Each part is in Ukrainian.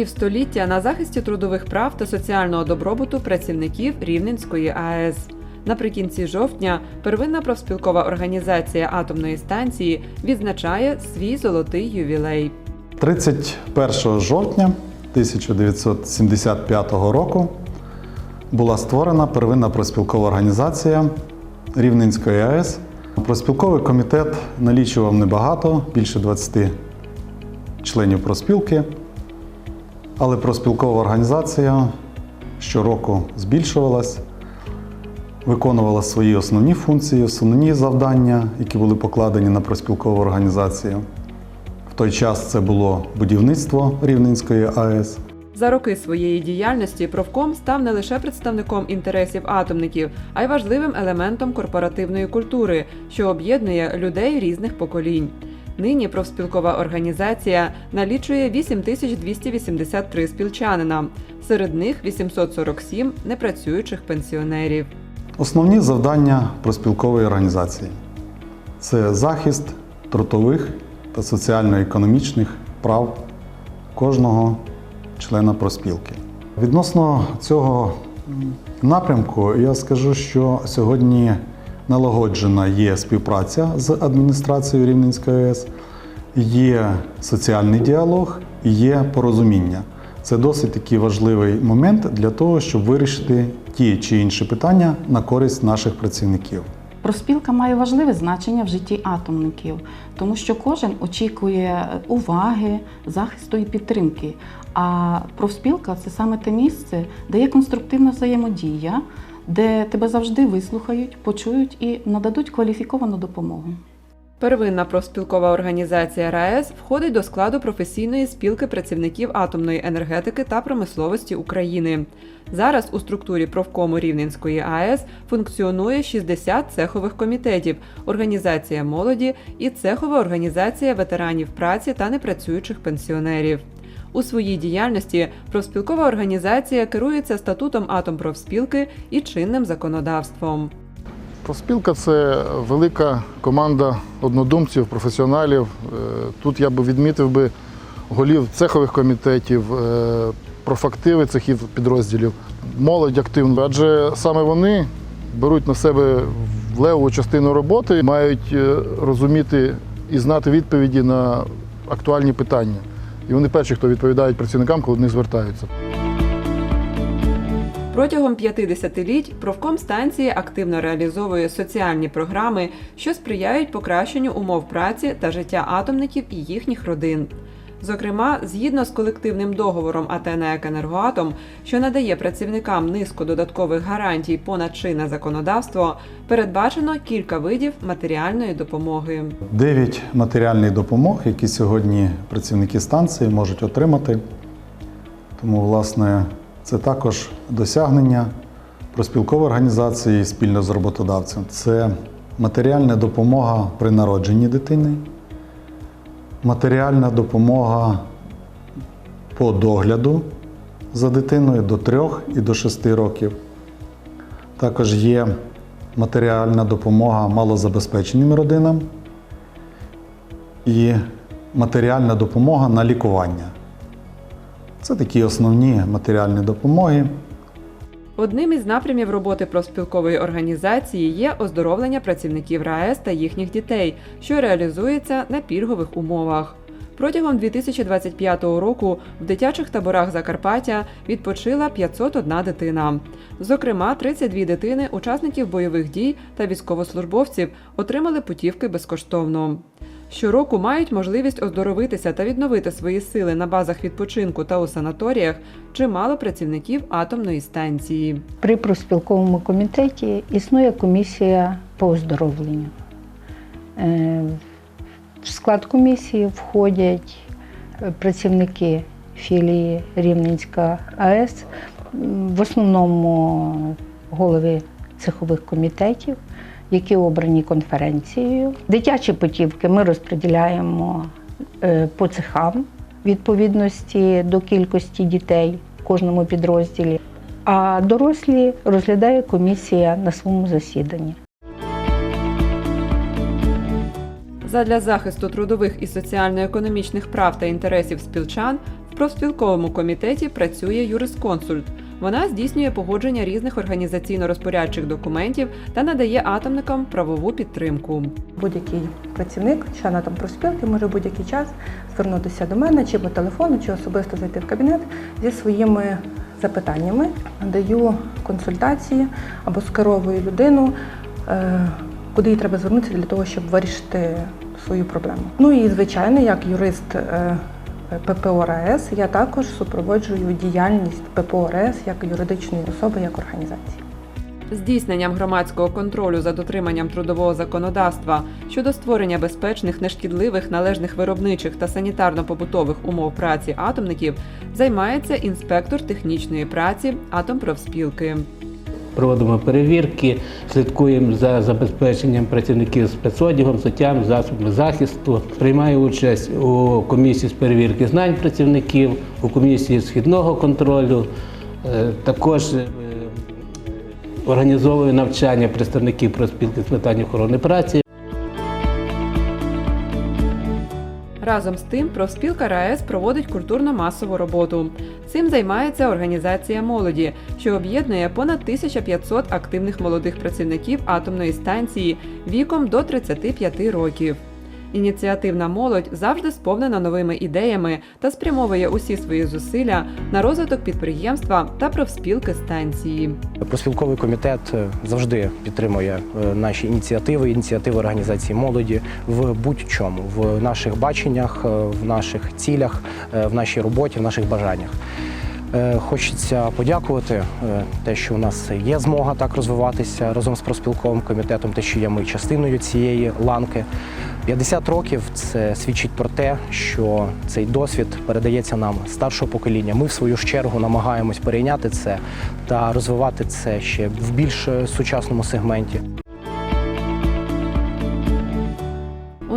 Півстоліття на захисті трудових прав та соціального добробуту працівників Рівненської АЕС. Наприкінці жовтня первинна профспілкова організація атомної станції відзначає свій золотий ювілей. 31 жовтня 1975 року була створена первинна проспілкова організація Рівненської АЕС. Проспілковий комітет налічував небагато, більше 20 членів проспілки, але проспілкова організація щороку збільшувалась, виконувала свої основні функції, основні завдання, які були покладені на проспілкову організацію. В той час це було будівництво Рівненської АЕС. За роки своєї діяльності профком став не лише представником інтересів атомників, а й важливим елементом корпоративної культури, що об'єднує людей різних поколінь. Нині профспілкова організація налічує 8283 спілчанина, серед них 847 непрацюючих пенсіонерів. Основні завдання проспілкової організації це захист трудових та соціально-економічних прав кожного члена проспілки. Відносно цього напрямку я скажу, що сьогодні налагоджена є співпраця з адміністрацією Рівненської АЕС, є соціальний діалог є порозуміння. Це досить такий важливий момент для того, щоб вирішити ті чи інші питання на користь наших працівників. Проспілка має важливе значення в житті атомників, тому що кожен очікує уваги, захисту і підтримки. А профспілка це саме те місце, де є конструктивна взаємодія, де тебе завжди вислухають, почують і нададуть кваліфіковану допомогу. Первинна профспілкова організація РаЕС входить до складу професійної спілки працівників атомної енергетики та промисловості України. Зараз у структурі профкому Рівненської АЕС функціонує 60 цехових комітетів, організація молоді і цехова організація ветеранів праці та непрацюючих пенсіонерів. У своїй діяльності профспілкова організація керується статутом атомпрофспілки і чинним законодавством. Профспілка це велика команда однодумців, професіоналів. Е, Тут я би відмітив би голів цехових комітетів, е, профактиви цехів підрозділів, молодь активну, адже саме вони беруть на себе леву частину роботи, мають е, розуміти і знати відповіді на актуальні питання. І вони перші, хто відповідають працівникам, коли до них звертаються. Протягом п'яти десятиліть профком станції активно реалізовує соціальні програми, що сприяють покращенню умов праці та життя атомників і їхніх родин. Зокрема, згідно з колективним договором АТ «НЕК Енергоатом, що надає працівникам низку додаткових гарантій понад чинне законодавство, передбачено кілька видів матеріальної допомоги. Дев'ять матеріальних допомог, які сьогодні працівники станції можуть отримати. Тому, власне, це також досягнення проспілкової організації спільно з роботодавцем. Це матеріальна допомога при народженні дитини, матеріальна допомога по догляду за дитиною до 3 і до 6 років. Також є матеріальна допомога малозабезпеченим родинам і матеріальна допомога на лікування. Це такі основні матеріальні допомоги. Одним із напрямів роботи профспілкової організації є оздоровлення працівників РаЕС та їхніх дітей, що реалізується на пільгових умовах. Протягом 2025 року в дитячих таборах Закарпаття відпочила 501 дитина. Зокрема, 32 дитини учасників бойових дій та військовослужбовців отримали путівки безкоштовно. Щороку мають можливість оздоровитися та відновити свої сили на базах відпочинку та у санаторіях чимало працівників атомної станції. При профспілковому комітеті існує комісія по оздоровленню. Е, В склад комісії входять е, працівники філії Рівненська АЕС, в основному голови цехових комітетів, які обрані конференцією. Дитячі путівки ми розподіляємо е, по цехам відповідності до кількості дітей в кожному підрозділі. А дорослі розглядає комісія на своєму засіданні. Задля захисту трудових і соціально-економічних прав та інтересів спілчан в профспілковому комітеті працює юрисконсульт. Вона здійснює погодження різних організаційно-розпорядчих документів та надає атомникам правову підтримку. Будь-який працівник, член атомпрофспілки може будь-який час звернутися до мене чи по телефону, чи особисто зайти в кабінет зі своїми запитаннями. Даю консультації або скеровую людину, е, куди їй треба звернутися для того, щоб вирішити свою проблему. Ну і звичайно, як юрист. Е, ППО РАЕС я також супроводжую діяльність ППО РАЕС як юридичної особи, як організації. Здійсненням громадського контролю за дотриманням трудового законодавства щодо створення безпечних, нешкідливих, належних виробничих та санітарно-побутових умов праці атомників займається інспектор технічної праці атомпрофспілки. Проводимо перевірки, слідкуємо за забезпеченням працівників спецодягом, суттям, засобами захисту. Приймаю участь у комісії з перевірки знань працівників, у комісії східного контролю. Е, Також е, організовую навчання представників проспілки з питань охорони праці. Разом з тим, профспілка РаЕС проводить культурно-масову роботу. Цим займається організація молоді, що об'єднує понад 1500 активних молодих працівників атомної станції віком до 35 років. Ініціативна молодь завжди сповнена новими ідеями та спрямовує усі свої зусилля на розвиток підприємства та профспілки станції. Проспілковий комітет е, завжди підтримує е, наші ініціативи, ініціативи організації молоді в будь-чому, в наших баченнях, е, в наших цілях, в нашій роботі, в наших бажаннях. Хочеться подякувати те, що у нас є змога так розвиватися разом з проспілковим комітетом, те, що є ми частиною цієї ланки. 50 років це свідчить про те, що цей досвід передається нам старшого покоління. Ми, в свою чергу, намагаємось перейняти це та розвивати це ще в більш е, сучасному сегменті.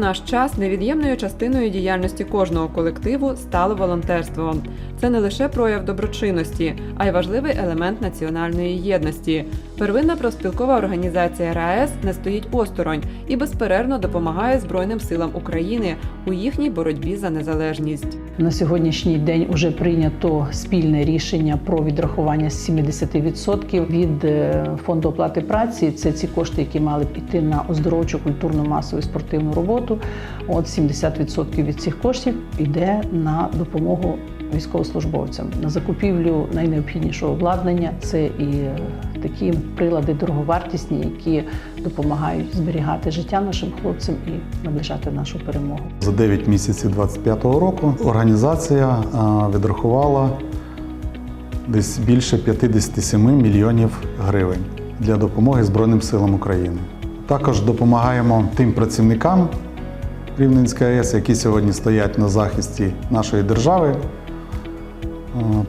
Наш час невід'ємною частиною діяльності кожного колективу стало волонтерство. Це не лише прояв доброчинності, а й важливий елемент національної єдності. Первинна профспілкова організація РаЕС не стоїть осторонь і безперервно допомагає Збройним силам України у їхній боротьбі за незалежність. На сьогоднішній день вже прийнято спільне рішення про відрахування з 70% від е, фонду оплати праці. Це ці кошти, які мали б іти на оздоровчу, культурну, масову і спортивну роботу. От 70% від цих коштів йде на допомогу військовослужбовцям на закупівлю найнеобхіднішого обладнання. Це і е, такі прилади дороговартісні, які допомагають зберігати життя нашим хлопцям і наближати нашу перемогу. За 9 місяців 2025 року організація відрахувала десь більше 57 мільйонів гривень для допомоги Збройним силам України. Також допомагаємо тим працівникам Рівненської АЕС, які сьогодні стоять на захисті нашої держави.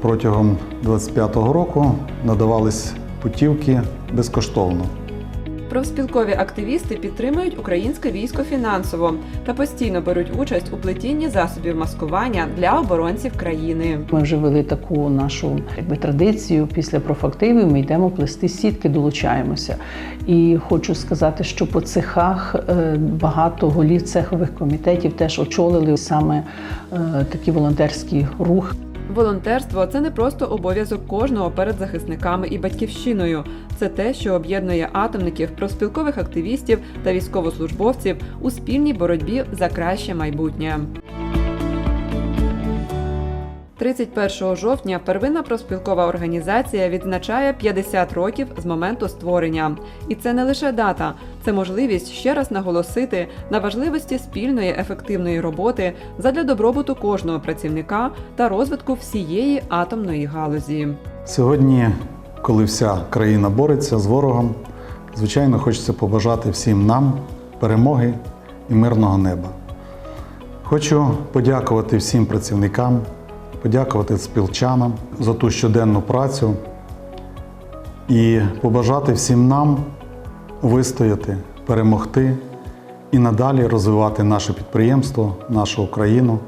Протягом 2025 року надавались путівки безкоштовно. Профспілкові активісти підтримують українське військо фінансово та постійно беруть участь у плетінні засобів маскування для оборонців країни. Ми вже вели таку нашу якби, традицію. Після профактивів ми йдемо плести сітки, долучаємося. І хочу сказати, що по цехах е, багато голів цехових комітетів теж очолили саме е, такий волонтерський рух. Волонтерство це не просто обов'язок кожного перед захисниками і батьківщиною. Це те, що об'єднує атомників, профспілкових активістів та військовослужбовців у спільній боротьбі за краще майбутнє. 31 жовтня первинна профспілкова організація відзначає 50 років з моменту створення. І це не лише дата, це можливість ще раз наголосити на важливості спільної ефективної роботи задля добробуту кожного працівника та розвитку всієї атомної галузі. Сьогодні, коли вся країна бореться з ворогом, звичайно, хочеться побажати всім нам перемоги і мирного неба. Хочу подякувати всім працівникам, подякувати спілчанам за ту щоденну працю і побажати всім нам вистояти, перемогти і надалі розвивати наше підприємство, нашу Україну,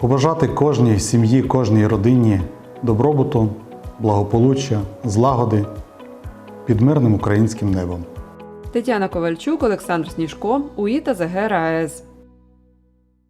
побажати кожній сім'ї, кожній родині добробуту, благополуччя, злагоди під мирним українським небом. Тетяна Ковальчук, Олександр Сніжко, УІТА ЗГ РаЕС.